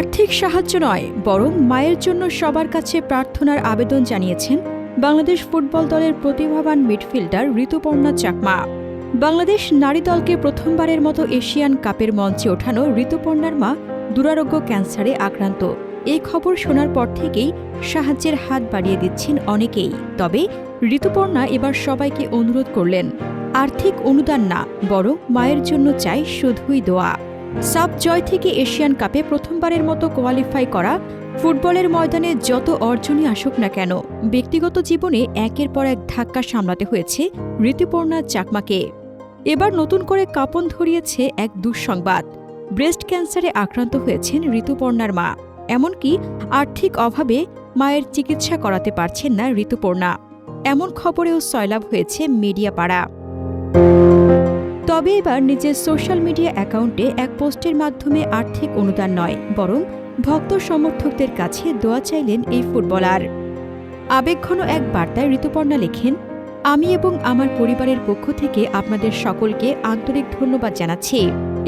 আর্থিক সাহায্য নয়, বরং মায়ের জন্য সবার কাছে প্রার্থনার আবেদন জানিয়েছেন বাংলাদেশ ফুটবল দলের প্রতিভাবান মিডফিল্ডার ঋতুপর্ণা চাকমা। বাংলাদেশ নারী দলকে প্রথমবারের মতো এশিয়ান কাপের মঞ্চে ওঠানো ঋতুপর্ণার মা দুরারোগ্য ক্যান্সারে আক্রান্ত। এই খবর শোনার পর থেকেই সাহায্যের হাত বাড়িয়ে দিচ্ছেন অনেকেই। তবে ঋতুপর্ণা এবার সবাইকে অনুরোধ করলেন, আর্থিক অনুদান না, বরং মায়ের জন্য চাই শুধুই দোয়া। সাব জয় থেকে এশিয়ান কাপে প্রথমবারের মতো কোয়ালিফাই করা ফুটবলের ময়দানে যত অর্জনই আসুক না কেন, ব্যক্তিগত জীবনে একের পর এক ধাক্কা সামলাতে হয়েছে ঋতুপর্ণা চাকমাকে। এবার নতুন করে কাপন ধরিয়েছে এক দুঃসংবাদ ব্রেস্ট ক্যান্সারে আক্রান্ত হয়েছেন ঋতুপর্ণার মা, এমনকি আর্থিক অভাবে মায়ের চিকিৎসা করাতে পারছেন না ঋতুপর্ণা। এমন খবরেও সয়লাভ হয়েছে মিডিয়া পাড়া তবে এবার নিজের সোশ্যাল মিডিয়া অ্যাকাউন্টে এক পোস্টের মাধ্যমে আর্থিক অনুদান নয়, বরং ভক্ত সমর্থকদের কাছে দোয়া চাইলেন এই ফুটবলার। আবেগঘন এক বার্তায় ঋতুপর্ণা লেখেন, আমি এবং আমার পরিবারের পক্ষ থেকে আপনাদের সকলকে আন্তরিক ধন্যবাদ জানাচ্ছি।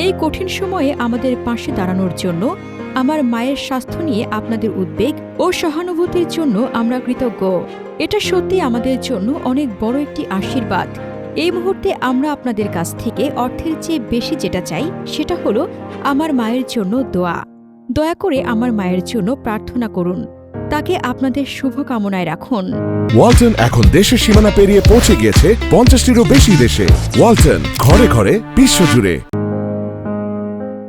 এই কঠিন সময়ে আমাদের পাশে দাঁড়ানোর জন্য, আমার মায়ের স্বাস্থ্য নিয়ে আপনাদের উদ্বেগ ও সহানুভূতির জন্য আমরা কৃতজ্ঞ। এটা সত্যি আমাদের জন্য অনেক বড় একটি আশীর্বাদ। এই মুহূর্তে আমরা আপনাদের কাছ থেকে অর্থের চেয়ে বেশি যেটা চাই সেটা হলো আমার মায়ের জন্য দোয়া। দয়া করে আমার মায়ের জন্য প্রার্থনা করুন। তাকে আপনাদের শুভকামনায় রাখুন। ওয়ালটন এখন দেশের সীমানা পেরিয়ে পৌঁছে গিয়েছে পঞ্চাশটিরও বেশি দেশে। ওয়ালটন ঘরে ঘরে বিশ্বজুড়ে।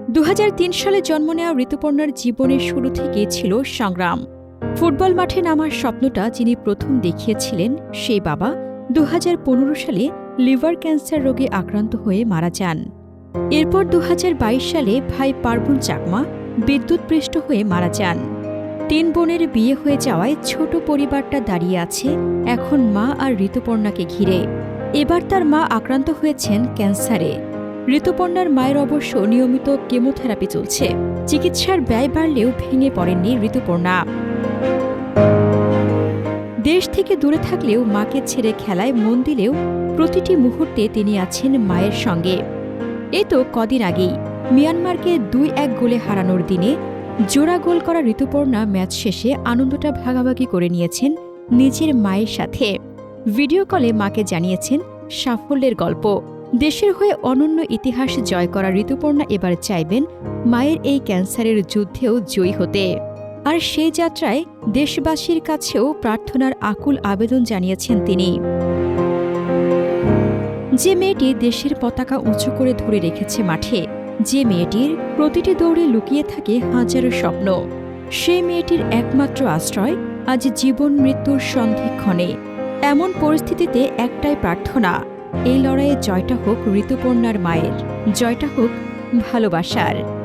দু হাজার তিন সালে জন্ম নেওয়া ঋতুপর্ণার জীবনের শুরু থেকে ছিল সংগ্রাম। ফুটবল মাঠে নামার স্বপ্নটা যিনি প্রথম দেখিয়েছিলেন সেই বাবা দু হাজার পনেরো সালে লিভার ক্যান্সার রোগে আক্রান্ত হয়ে মারা যান। এরপর দুহাজার বাইশ সালে ভাই পার্বণ চাকমা বিদ্যুৎপৃষ্ট হয়ে মারা যান। তিন বোনের বিয়ে হয়ে যাওয়ায় ছোট পরিবারটা দাঁড়িয়ে আছে এখন মা আর ঋতুপর্ণাকে ঘিরে। এবার তার মা আক্রান্ত হয়েছেন ক্যান্সারে। ঋতুপর্ণার মায়ের অবশ্য নিয়মিত কেমোথেরাপি চলছে। চিকিৎসার ব্যয় বাড়লেও ভেঙে পড়েননি ঋতুপর্ণা। দেশ থেকে দূরে থাকলেও মাকে ছেড়ে খেলায় মন দিলেও প্রতিটি মুহূর্তে তিনি আছেন মায়ের সঙ্গে। এ তো কদিন আগেই মিয়ানমারকে দুই এক গোলে হারানোর দিনে জোড়া গোল করা ঋতুপর্ণা ম্যাচ শেষে আনন্দটা ভাগাভাগি করে নিয়েছেন নিজের মায়ের সাথে। ভিডিও কলে মাকে জানিয়েছেন সাফল্যের গল্প। দেশের হয়ে অনন্য ইতিহাস জয় করা ঋতুপর্ণা এবার চাইবেন মায়ের এই ক্যান্সারের যুদ্ধেও জয়ী হতে। আর সেই যাত্রায় দেশবাসীর কাছেও প্রার্থনার আকুল আবেদন জানিয়েছেন তিনি। যে মেয়েটি দেশের পতাকা উঁচু করে ধরে রেখেছে মাঠে, যে মেয়েটির প্রতিটি দৌড়ে লুকিয়ে থাকে হাজারো স্বপ্ন, সেই মেয়েটির একমাত্র আশ্রয় আজ জীবন মৃত্যুর সন্ধিক্ষণে। এমন পরিস্থিতিতে একটাই প্রার্থনা, এই লড়াইয়ে জয়টা হোক ঋতুপর্ণার মায়ের, জয়টা হোক ভালোবাসার।